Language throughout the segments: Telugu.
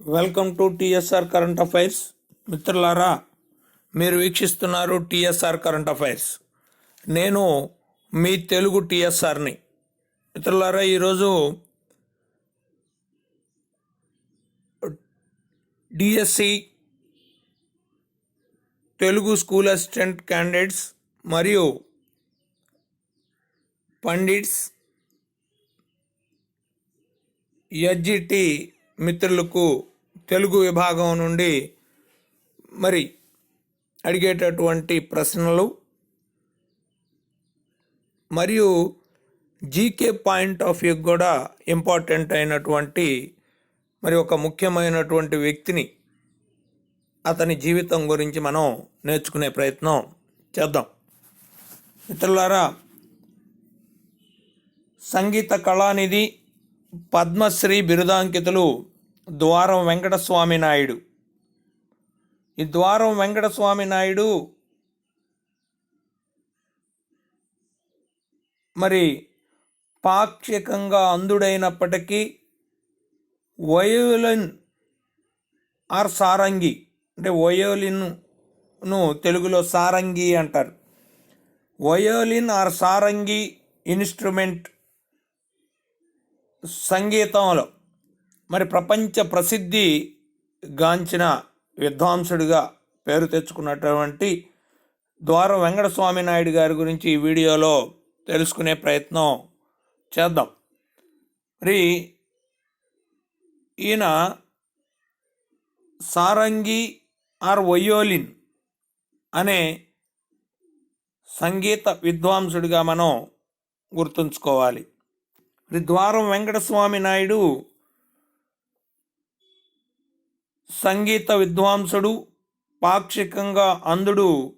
Welcome to TSR current affairs. మిత్రులారా మీరు వీక్షిస్తున్నారు టిఎస్ఆర్ కరెంట్ అఫైర్స్. నేను మీ తెలుగు టిఎస్ఆర్ని. మిత్రులారా ఈరోజు DSC Telugu school assistant candidates మరియు పండిట్స్ ఎస్జిటి మిత్రులకు తెలుగు విభాగం నుండి మరి అడిగేటటువంటి ప్రశ్నలు మరియు జీకే పాయింట్ ఆఫ్ వ్యూ కూడా ఇంపార్టెంట్ అయినటువంటి మరి ఒక ముఖ్యమైనటువంటి వ్యక్తిని అతని జీవితం గురించి మనం నేర్చుకునే ప్రయత్నం చేద్దాం. మిత్రులారా సంగీత కళానిధి పద్మశ్రీ బిరుదాంకితులు ద్వారం వెంకటస్వామి నాయుడు. ఈ ద్వారం వెంకటస్వామి నాయుడు మరి పాక్షికంగా అంధుడైనప్పటికీ వయోలిన్ ఆర్ సారంగి అంటే వయోలిన్ను తెలుగులో సారంగి అంటారు. వయోలిన్ ఆర్ సారంగి ఇన్స్ట్రుమెంట్ సంగీతంలో. మరి ప్రపంచ ప్రసిద్ధి గాంచిన విద్వాంసుడిగా పేరు తెచ్చుకున్నటువంటి ద్వారం వెంకటస్వామి నాయుడు గారి గురించి ఈ వీడియోలో తెలుసుకునే ప్రయత్నం చేద్దాం. మరి ఈయన సారంగి ఆర్ వయోలిన్ అనే సంగీత విద్వాంసుడిగా మనం గుర్తుంచుకోవాలి. ద్వారం వెంకటస్వామి నాయుడు సంగీత విద్వాంసుడు పాక్షికంగా అంధుడు.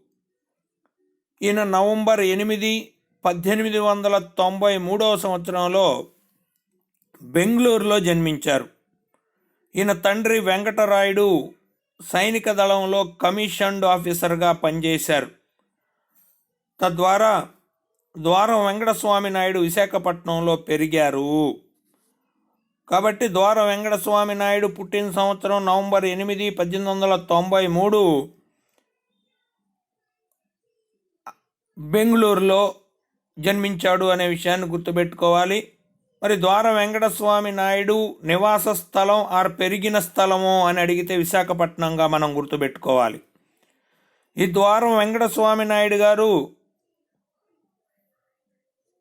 ఈయన నవంబర్ ఎనిమిది పద్దెనిమిది వందల తొంభై మూడవ సంవత్సరంలో బెంగళూరులో జన్మించారు. ఈయన తండ్రి వెంకటరాయుడు సైనిక దళంలో కమిషన్డ్ ఆఫీసర్గా పనిచేశారు. తద్వారా ద్వారం వెంకటస్వామి నాయుడు విశాఖపట్నంలో పెరిగారు. కాబట్టి ద్వారం వెంకటస్వామి నాయుడు పుట్టిన సంవత్సరం నవంబర్ ఎనిమిది పద్దెనిమిది వందల తొంభై మూడు బెంగళూరులో జన్మించాడు అనే విషయాన్ని గుర్తుపెట్టుకోవాలి. మరి ద్వారం వెంకటస్వామి నాయుడు నివాస స్థలం ఆర్ పెరిగిన స్థలము అని అడిగితే విశాఖపట్నంగా మనం గుర్తుపెట్టుకోవాలి. ఈ ద్వారం వెంకటస్వామి నాయుడు గారు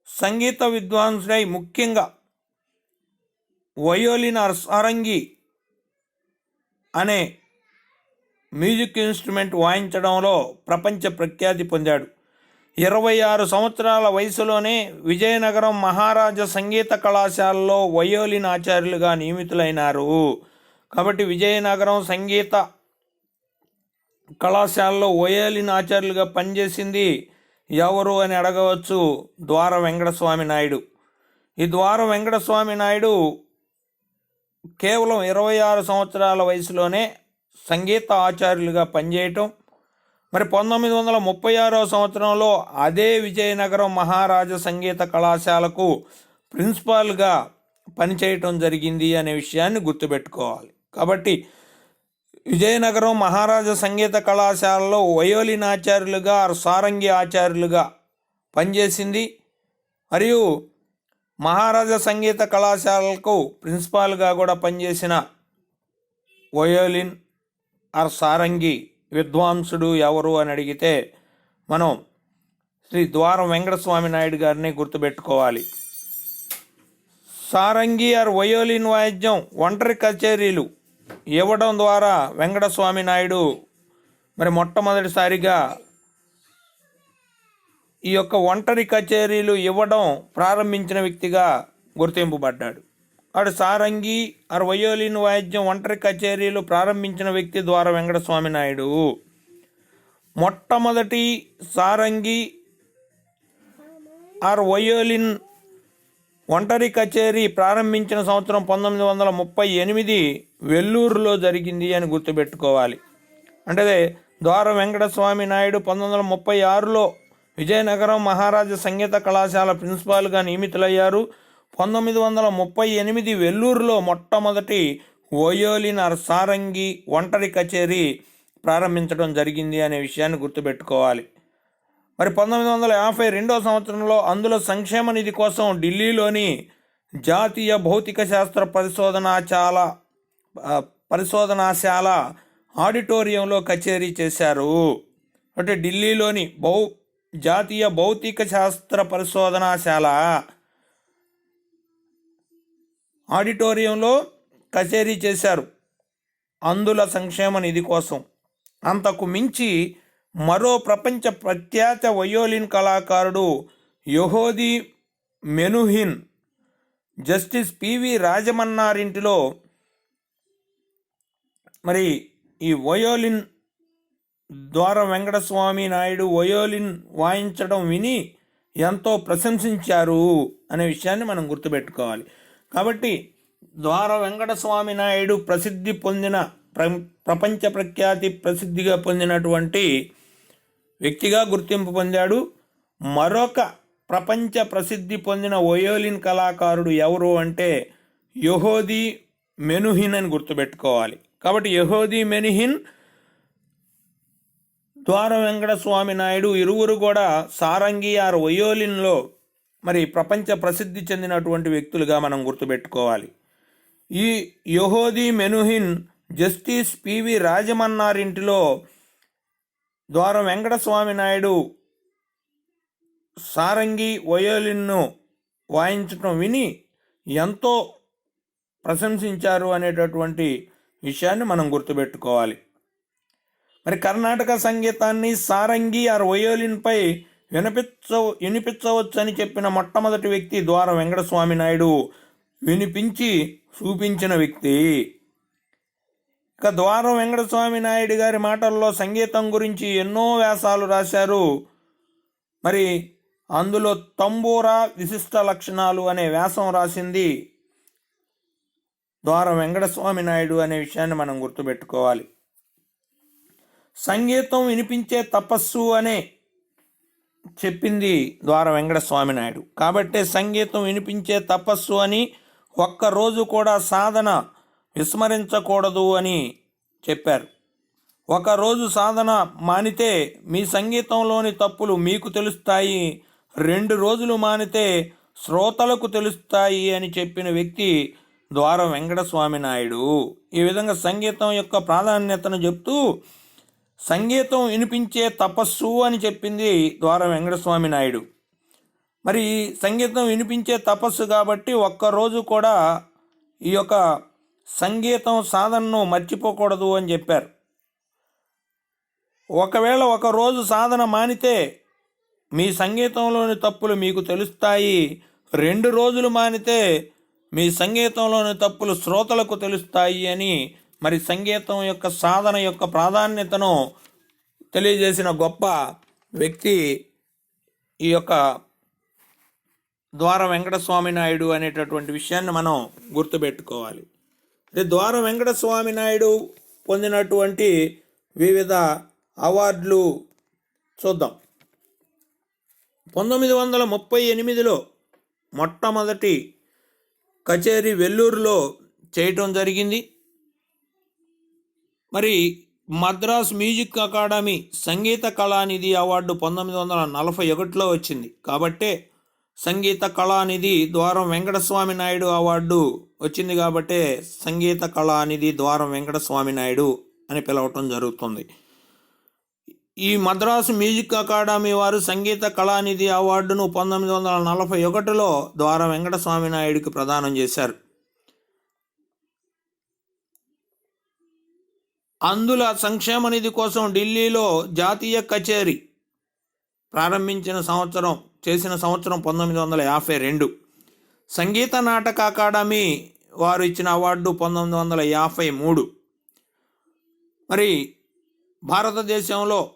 సంగీత విద్వాంసుడై ముఖ్యంగా వయోలిన్ ఆర్ సారంగి అనే మ్యూజిక్ ఇన్స్ట్రుమెంట్ వాయించడంలో ప్రపంచ ప్రఖ్యాతి పొందాడు. ఇరవై ఆరు సంవత్సరాల వయసులోనే విజయనగరం మహారాజా సంగీత కళాశాలలో వయోలిన్ ఆచార్యులుగా నియమితులైనారు. కాబట్టి విజయనగరం సంగీత కళాశాలలో వయోలిన్ ఆచార్యులుగా పనిచేసింది ఎవరు అని అడగవచ్చు ద్వార వెంకటస్వామి నాయుడు. ఈ ద్వార వెంకటస్వామి నాయుడు కేవలం ఇరవై ఆరు సంవత్సరాల వయసులోనే సంగీత ఆచార్యులుగా పనిచేయటం మరి పంతొమ్మిది వందల ముప్పై ఆరో సంవత్సరంలో అదే విజయనగరం మహారాజా సంగీత కళాశాలకు ప్రిన్సిపాల్గా పనిచేయటం జరిగింది అనే విషయాన్ని గుర్తుపెట్టుకోవాలి. కాబట్టి విజయనగరం మహారాజా సంగీత కళాశాలలో వయోలిన్ ఆచార్యులుగా సారంగి ఆచార్యులుగా పనిచేసింది. మరియు మహారాజా సంగీత కళాశాలకు ప్రిన్సిపాల్గా కూడా పనిచేసిన వయోలిన్ ఆర్ సారంగి విద్వాంసుడు ఎవరు అని అడిగితే మనం శ్రీ ద్వారం వెంకటస్వామి నాయుడు గారిని గుర్తుపెట్టుకోవాలి. సారంగి ఆర్ వయోలిన్ వాయిద్యం ఒంటరి కచేరీలు ఇవ్వడం ద్వారా వెంకటస్వామి నాయుడు మరి మొట్టమొదటిసారిగా ఈ యొక్క ఒంటరి కచేరీలు ఇవ్వడం ప్రారంభించిన వ్యక్తిగా గుర్తింపబడ్డాడు. అటు సారంగి ఆర్ వయోలిన్ వాయిద్యం ఒంటరి కచేరీలు ప్రారంభించిన వ్యక్తి ద్వారా వెంకటస్వామి నాయుడు మొట్టమొదటి సారంగి ఆర్ వయోలిన్ ఒంటరి కచేరీ ప్రారంభించిన సంవత్సరం పంతొమ్మిది వందల ముప్పై ఎనిమిది వెల్లూరులో జరిగింది అని గుర్తుపెట్టుకోవాలి. అంటే ద్వార వెంకటస్వామి నాయుడు పంతొమ్మిది వందల ముప్పై ఆరులో విజయనగరం మహారాజా సంగీత కళాశాల ప్రిన్సిపాల్గా నియమితులయ్యారు. పంతొమ్మిది వందల ముప్పై ఎనిమిది వెల్లూరులో మొట్టమొదటి ఓయోలిన సారంగి ఒంటరి కచేరీ ప్రారంభించడం జరిగింది అనే విషయాన్ని గుర్తుపెట్టుకోవాలి. మరి పంతొమ్మిది వందల యాభై రెండో సంవత్సరంలో అందులో సంక్షేమ నిధి కోసం ఢిల్లీలోని జాతీయ భౌతిక శాస్త్ర పరిశోధనాశాల పరిశోధనాశాల ఆడిటోరియంలో కచేరీ చేశారు. అంటే ఢిల్లీలోని భౌ జాతీయ భౌతిక శాస్త్ర పరిశోధనాశాల ఆడిటోరియంలో కచేరీ చేశారు. అందుల సంక్షేమ నిధి కోసం. అంతకు మించి మరో ప్రపంచ ప్రఖ్యాత వయోలిన్ కళాకారుడు యహోది మెనుహిన్ జస్టిస్ పివి రాజమన్నారింటిలో మరి ఈ వయోలిన్ ద్వారా వెంకటస్వామి నాయుడు వయోలిన్ వాయించడం విని ఎంతో ప్రశంసించారు అనే విషయాన్ని మనం గుర్తుపెట్టుకోవాలి. కాబట్టి ద్వార వెంకటస్వామి నాయుడు ప్రసిద్ధి పొందిన ప్ర ప్రపంచ ప్రఖ్యాతి ప్రసిద్ధిగా పొందినటువంటి వ్యక్తిగా గుర్తింపు పొందాడు. మరొక ప్రపంచ ప్రసిద్ధి పొందిన వయోలిన్ కళాకారుడు ఎవరు అంటే యహోదీ మెనుహిన్ అని గుర్తుపెట్టుకోవాలి. కాబట్టి యహోదీ మెనుహిన్ ద్వార వెంకటస్వామి నాయుడు ఇరువురు కూడా సారంగి ఆర్ వయోలిన్లో మరి ప్రపంచ ప్రసిద్ధి చెందినటువంటి వ్యక్తులుగా మనం గుర్తుపెట్టుకోవాలి. ఈ యహోదీ మెనుహిన్ జస్టిస్ పివి రాజమన్నారింటిలో ద్వారం వెంకటస్వామి నాయుడు సారంగి వయోలిన్ను వాయించటం విని ఎంతో ప్రశంసించారు అనేటటువంటి విషయాన్ని మనం గుర్తుపెట్టుకోవాలి. మరి కర్ణాటక సంగీతాన్ని సారంగి ఆర్ వయోలిన్పై వినిపించ వినిపించవచ్చని చెప్పిన మొట్టమొదటి వ్యక్తి ద్వారం వెంకటస్వామి నాయుడు వినిపించి చూపించిన వ్యక్తి. ఇక ద్వారం వెంకటస్వామి నాయుడు గారి మాటల్లో సంగీతం గురించి ఎన్నో వ్యాసాలు రాశారు. మరి అందులో తంబూరా విశిష్ట లక్షణాలు అనే వ్యాసం రాసింది ద్వారం వెంకటస్వామి నాయుడు అనే విషయాన్ని మనం గుర్తుపెట్టుకోవాలి. సంగీతం వినిపించే తపస్సు అనే చెప్పింది ద్వార వెంకటస్వామి నాయుడు. కాబట్టే సంగీతం వినిపించే తపస్సు అని ఒక్కరోజు కూడా సాధన విస్మరించకూడదు అని చెప్పారు. ఒకరోజు సాధన మానితే మీ సంగీతంలోని తప్పులు మీకు తెలుస్తాయి రెండు రోజులు మానితే శ్రోతలకు తెలుస్తాయి అని చెప్పిన వ్యక్తి ద్వార వెంకటస్వామి నాయుడు. ఈ విధంగా సంగీతం యొక్క ప్రాధాన్యతను చెప్తూ సంగీతం వినిపించే తపస్సు అని చెప్పింది ద్వార వెంకటస్వామి నాయుడు. మరి సంగీతం వినిపించే తపస్సు కాబట్టి ఒక్కరోజు కూడా ఈ యొక్క సంగీతం సాధనను మర్చిపోకూడదు అని చెప్పారు. ఒకవేళ ఒక రోజు సాధన మానితే మీ సంగీతంలోని తప్పులు మీకు తెలుస్తాయి. రెండు రోజులు మానితే మీ సంగీతంలోని తప్పులు శ్రోతలకు తెలుస్తాయి అని మరి సంగీతం యొక్క సాధన యొక్క ప్రాధాన్యతను తెలియజేసిన గొప్ప వ్యక్తి ఈ యొక్క ద్వార వెంకటస్వామి నాయుడు అనేటటువంటి విషయాన్ని మనం గుర్తుపెట్టుకోవాలి. శ్రీ ద్వార వెంకటస్వామి నాయుడు పొందినటువంటి వివిధ అవార్డులు చూద్దాం. పంతొమ్మిది వందల ముప్పై ఎనిమిదిలో మొట్టమొదటి కచేరీ వెల్లూరులో చేయటం జరిగింది. మరి Madras music academy Sangeetha Kalanidhi award పంతొమ్మిది వందల నలభై ఒకటిలో వచ్చింది. కాబట్టే సంగీత కళానిధి ద్వారం వెంకటస్వామి నాయుడు అవార్డు వచ్చింది కాబట్టే సంగీత కళానిధి ద్వారం వెంకటస్వామి నాయుడు అని పిలవటం జరుగుతుంది. ఈ మద్రాసు మ్యూజిక్ అకాడమీ వారు సంగీత కళానిధి అవార్డును పంతొమ్మిది వందల నలభై ఒకటిలో ద్వారం వెంకటస్వామి నాయుడికి ప్రదానం చేశారు. అందుల సంక్షేమ నిధి కోసం ఢిల్లీలో జాతీయ కచేరీ ప్రారంభించిన సంవత్సరం చేసిన సంవత్సరం పంతొమ్మిది వందల యాభై రెండు. సంగీత నాటక అకాడమీ వారు ఇచ్చిన అవార్డు పంతొమ్మిది వందల యాభై మూడు. మరి భారతదేశంలో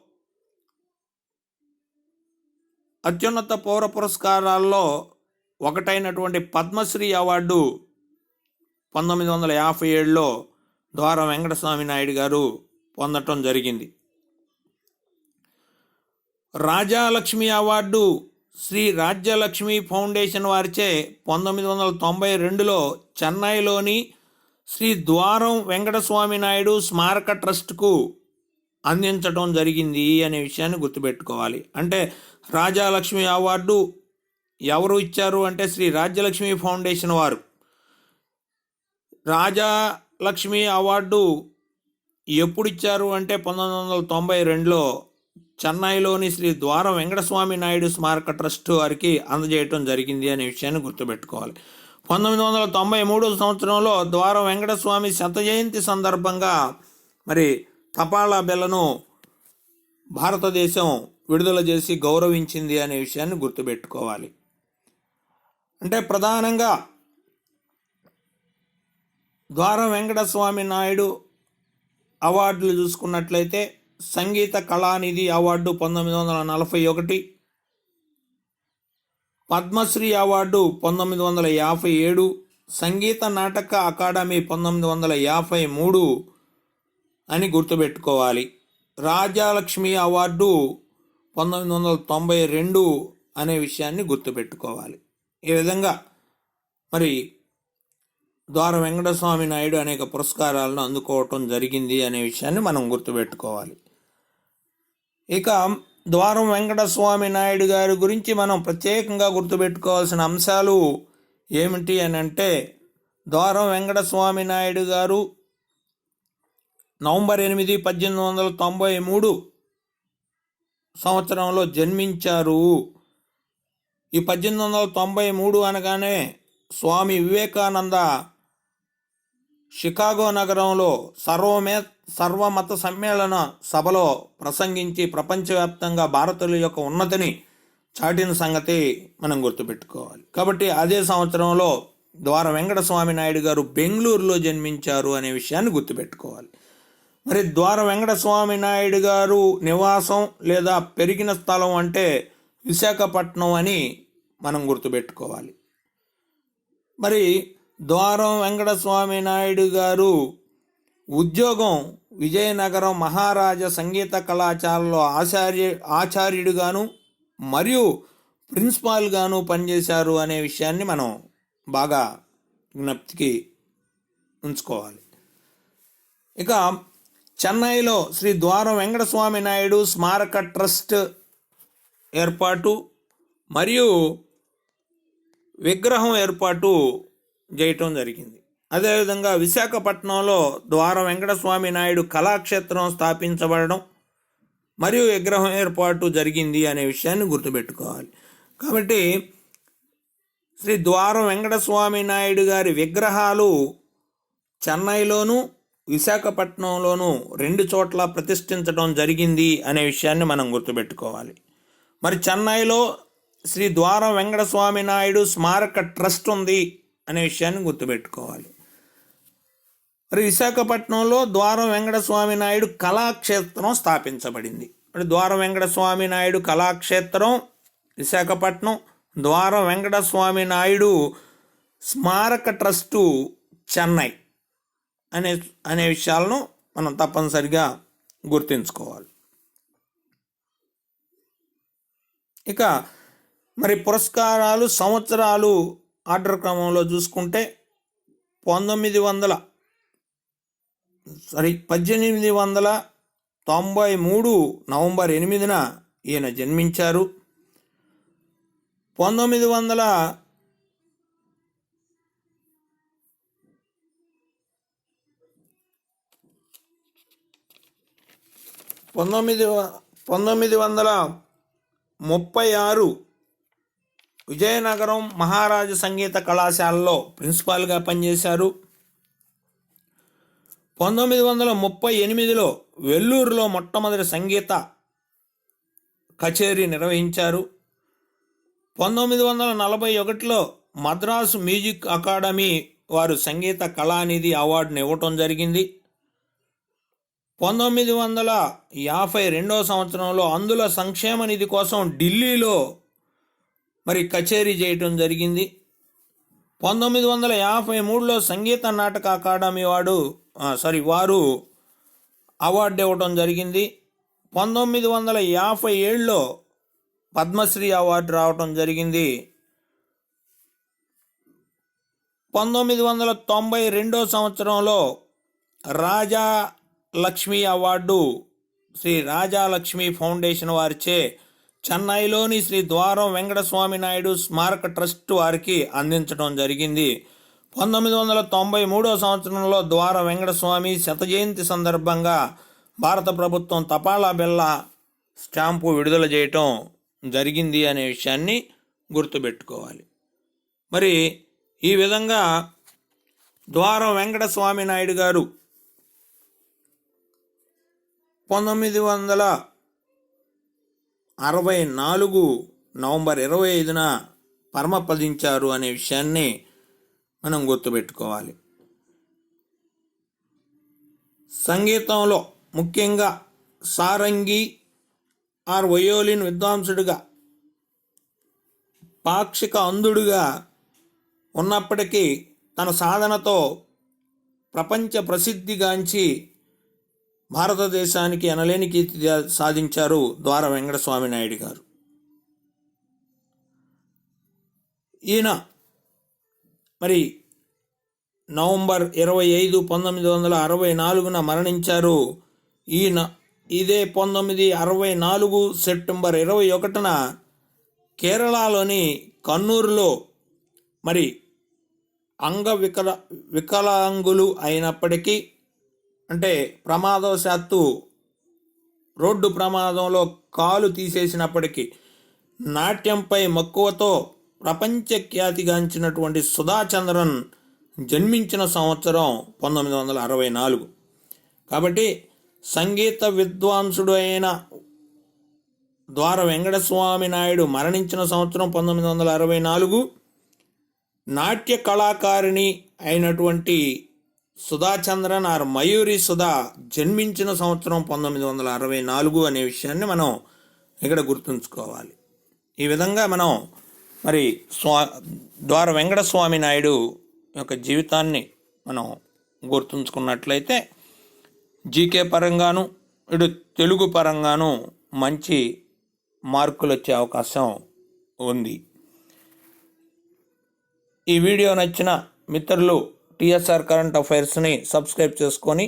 అత్యున్నత పౌర పురస్కారాల్లో ఒకటైనటువంటి పద్మశ్రీ అవార్డు పంతొమ్మిది వందల యాభై ఏడులో ద్వారా వెంకటస్వామి నాయుడు గారు పొందటం జరిగింది. రాజాలక్ష్మి అవార్డు శ్రీ రాజ్యలక్ష్మి ఫౌండేషన్ వారిచే పంతొమ్మిది వందల తొంభై రెండులో చెన్నైలోని శ్రీ ద్వారం వెంకటస్వామి నాయుడు స్మారక ట్రస్ట్కు అందించడం జరిగింది అనే విషయాన్ని గుర్తుపెట్టుకోవాలి. అంటే రాజాలక్ష్మి అవార్డు ఎవరు ఇచ్చారు అంటే శ్రీ రాజ్యలక్ష్మి ఫౌండేషన్ వారు. రాజాలక్ష్మి అవార్డు ఎప్పుడు ఇచ్చారు అంటే పంతొమ్మిది వందల తొంభై రెండులో చెన్నైలోని శ్రీ ద్వారం వెంకటస్వామి నాయుడు స్మారక ట్రస్ట్ వారికి అందజేయటం జరిగింది అనే విషయాన్ని గుర్తుపెట్టుకోవాలి. పంతొమ్మిది వందల తొంభై మూడు సంవత్సరంలో ద్వారం వెంకటస్వామి శత జయంతి సందర్భంగా మరి తపాలా బిల్లను భారతదేశం విడుదల చేసి గౌరవించింది అనే విషయాన్ని గుర్తుపెట్టుకోవాలి. అంటే ప్రధానంగా ద్వారం వెంకటస్వామి నాయుడు అవార్డులు చూసుకున్నట్లయితే సంగీత కళానిధి అవార్డు పంతొమ్మిది వందల నలభై ఒకటి పద్మశ్రీ అవార్డు పంతొమ్మిది వందల యాభై ఏడు సంగీత నాటక అకాడమీ పంతొమ్మిది వందల యాభై మూడు అని గుర్తుపెట్టుకోవాలి. రాజాలక్ష్మి అవార్డు పంతొమ్మిది వందల తొంభై రెండు అనే విషయాన్ని గుర్తుపెట్టుకోవాలి. ఈ విధంగా మరి ద్వార వెంకటస్వామి నాయుడు అనేక పురస్కారాలను అందుకోవటం జరిగింది అనే విషయాన్ని మనం గుర్తుపెట్టుకోవాలి. ఇక ద్వారం వెంకటస్వామి నాయుడు గారి గురించి మనం ప్రత్యేకంగా గుర్తుపెట్టుకోవాల్సిన అంశాలు ఏమిటి అని అంటే ద్వారం వెంకటస్వామి నాయుడు గారు నవంబర్ ఎనిమిది పద్దెనిమిది వందల తొంభై మూడు సంవత్సరంలో జన్మించారు. ఈ పద్దెనిమిది వందల తొంభై మూడు అనగానే స్వామి వివేకానంద షికాగో నగరంలో సర్వమే సర్వమత సమ్మేళన సభలో ప్రసంగించి ప్రపంచవ్యాప్తంగా భారతీయుల యొక్క ఉన్నతిని చాటిన సంగతి మనం గుర్తుపెట్టుకోవాలి. కాబట్టి అదే సంవత్సరంలో ద్వార వెంకటస్వామి నాయుడు గారు బెంగళూరులో జన్మించారు అనే విషయాన్ని గుర్తుపెట్టుకోవాలి. మరి ద్వార వెంకటస్వామి నాయుడు గారు నివాసం లేదా పెరిగిన స్థలం అంటే విశాఖపట్నం అని మనం గుర్తుపెట్టుకోవాలి. మరి ద్వారం వెంకటస్వామి నాయుడు గారు ఉద్యోగం విజయనగరం మహారాజా సంగీత కళాశాలలో ఆచార్య ఆచార్యుడిగాను మరియు ప్రిన్సిపాల్గాను పనిచేశారు అనే విషయాన్ని మనం బాగా జ్ఞప్తికి ఉంచుకోవాలి. ఇక చెన్నైలో శ్రీ ద్వారం వెంకటస్వామి నాయుడు స్మారక ట్రస్ట్ ఏర్పాటు మరియు విగ్రహం ఏర్పాటు చేయటం జరిగింది. అదేవిధంగా విశాఖపట్నంలో ద్వార వెంకటస్వామి నాయుడు కళాక్షేత్రం స్థాపించబడడం మరియు విగ్రహం ఏర్పాటు జరిగింది అనే విషయాన్ని గుర్తుపెట్టుకోవాలి. కాబట్టి శ్రీ ద్వారం వెంకటస్వామి నాయుడు గారి విగ్రహాలు చెన్నైలోను విశాఖపట్నంలోను రెండు చోట్ల ప్రతిష్ఠించడం జరిగింది అనే విషయాన్ని మనం గుర్తుపెట్టుకోవాలి. మరి చెన్నైలో శ్రీ ద్వారం వెంకటస్వామి నాయుడు స్మారక ట్రస్ట్ ఉంది. అనే విషయాన్ని గుర్తుపెట్టుకోవాలి. మరి విశాఖపట్నంలో ద్వారం వెంకటస్వామి నాయుడు కళాక్షేత్రం స్థాపించబడింది. మరి ద్వారం వెంకటస్వామి నాయుడు కళాక్షేత్రం విశాఖపట్నం ద్వారం వెంకటస్వామి నాయుడు స్మారక ట్రస్టు చెన్నై అనే అనే విషయాలను మనం తప్పనిసరిగా గుర్తుంచుకోవాలి. ఇక మరి పురస్కారాలు సంవత్సరాలు ఆర్డర్ క్రమంలో చూసుకుంటే పంతొమ్మిది వందల సారీ పద్దెనిమిది వందల తొంభై మూడు నవంబర్ ఎనిమిదిన ఈయన జన్మించారు. పంతొమ్మిది వందల పంతొమ్మిది వ- పంతొమ్మిది వందల ముప్పై ఆరు విజయనగరం మహారాజు సంగీత కళాశాలలో ప్రిన్సిపాల్గా పనిచేశారు. పంతొమ్మిది వందల ముప్పై ఎనిమిదిలో వెల్లూరులో మొట్టమొదటి సంగీత కచేరీ నిర్వహించారు. పంతొమ్మిది వందల నలభై ఒకటిలో మద్రాసు మ్యూజిక్ అకాడమీ వారు సంగీత కళానిధి అవార్డును ఇవ్వటం జరిగింది. పంతొమ్మిది వందల యాభై రెండవ సంవత్సరంలో అందుల సంక్షేమ నిధి కోసం ఢిల్లీలో మరి కచేరీ చేయటం జరిగింది. పంతొమ్మిది వందల యాభై మూడులో సంగీత నాటక అకాడమీ వాడు సారీ వారు అవార్డు ఇవ్వటం జరిగింది. పంతొమ్మిది వందల యాభై ఏడులో పద్మశ్రీ అవార్డు రావటం జరిగింది. పంతొమ్మిది వందల తొంభై రెండో సంవత్సరంలో రాజా లక్ష్మి అవార్డు శ్రీ రాజాలక్ష్మి ఫౌండేషన్ వారిచే చెన్నైలోని శ్రీ ద్వారం వెంకటస్వామి నాయుడు స్మారక ట్రస్ట్ వారికి అందించడం జరిగింది. పంతొమ్మిది వందల తొంభై మూడో సంవత్సరంలో ద్వార వెంకటస్వామి శతజయంతి సందర్భంగా భారత ప్రభుత్వం తపాలా బిల్ల స్టాంపు విడుదల చేయటం జరిగింది అనే విషయాన్ని గుర్తుపెట్టుకోవాలి. మరి ఈ విధంగా ద్వారం వెంకటస్వామి నాయుడు గారు పంతొమ్మిది వందల అరవై నాలుగు నవంబర్ ఇరవై ఐదున పరమపదించారు అనే విషయాన్ని మనం గుర్తుపెట్టుకోవాలి. సంగీతంలో ముఖ్యంగా సారంగి ఆర్ వయోలిన్ విద్వాంసుడిగా పాక్షిక అంధుడుగా ఉన్నప్పటికీ తన సాధనతో ప్రపంచ ప్రసిద్ధిగాంచి భారతదేశానికి ఎనలేని కీర్తి సాధించారు ద్వార వెంకటస్వామి నాయుడు గారు. ఈయన మరి నవంబర్ ఇరవై ఐదు పంతొమ్మిది వందల అరవై నాలుగున మరణించారు. ఈయన ఇదే పంతొమ్మిది అరవై నాలుగు సెప్టెంబర్ ఇరవై ఒకటిన కేరళలోని కన్నూరులో మరి అంగ వికల వికలాంగులు అయినప్పటికీ అంటే ప్రమాదవశాత్తు రోడ్డు ప్రమాదంలో కాలు తీసేసినప్పటికీ నాట్యంపై మక్కువతో ప్రపంచ ఖ్యాతిగాంచినటువంటి సుధాచంద్రన్ జన్మించిన సంవత్సరం పంతొమ్మిది వందల అరవై నాలుగు. కాబట్టి సంగీత విద్వాంసుడు అయిన ద్వార వెంకటస్వామి నాయుడు మరణించిన సంవత్సరం పంతొమ్మిది వందల అరవై నాలుగు. నాట్య కళాకారిణి అయినటువంటి సుధాచంద్రన్ ఆర్ మయూరి సుధా జన్మించిన సంవత్సరం పంతొమ్మిది వందల అరవై నాలుగు అనే విషయాన్ని మనం ఇక్కడ గుర్తుంచుకోవాలి. ఈ విధంగా మనం మరి స్వా ద్వార వెంకటస్వామి నాయుడు యొక్క జీవితాన్ని మనం గుర్తుంచుకున్నట్లయితే జీకే పరంగాను ఇటు తెలుగు పరంగాను మంచి మార్కులు వచ్చే అవకాశం ఉంది. ఈ వీడియో నచ్చిన మిత్రులు టిఎస్ఆర్ కరెంట్ అఫైర్స్ని సబ్స్క్రైబ్ చేసుకొని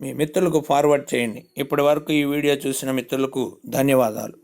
మీ మిత్రులకు ఫార్వర్డ్ చేయండి. ఇప్పటి వరకు ఈ వీడియో చూసిన మిత్రులకు ధన్యవాదాలు.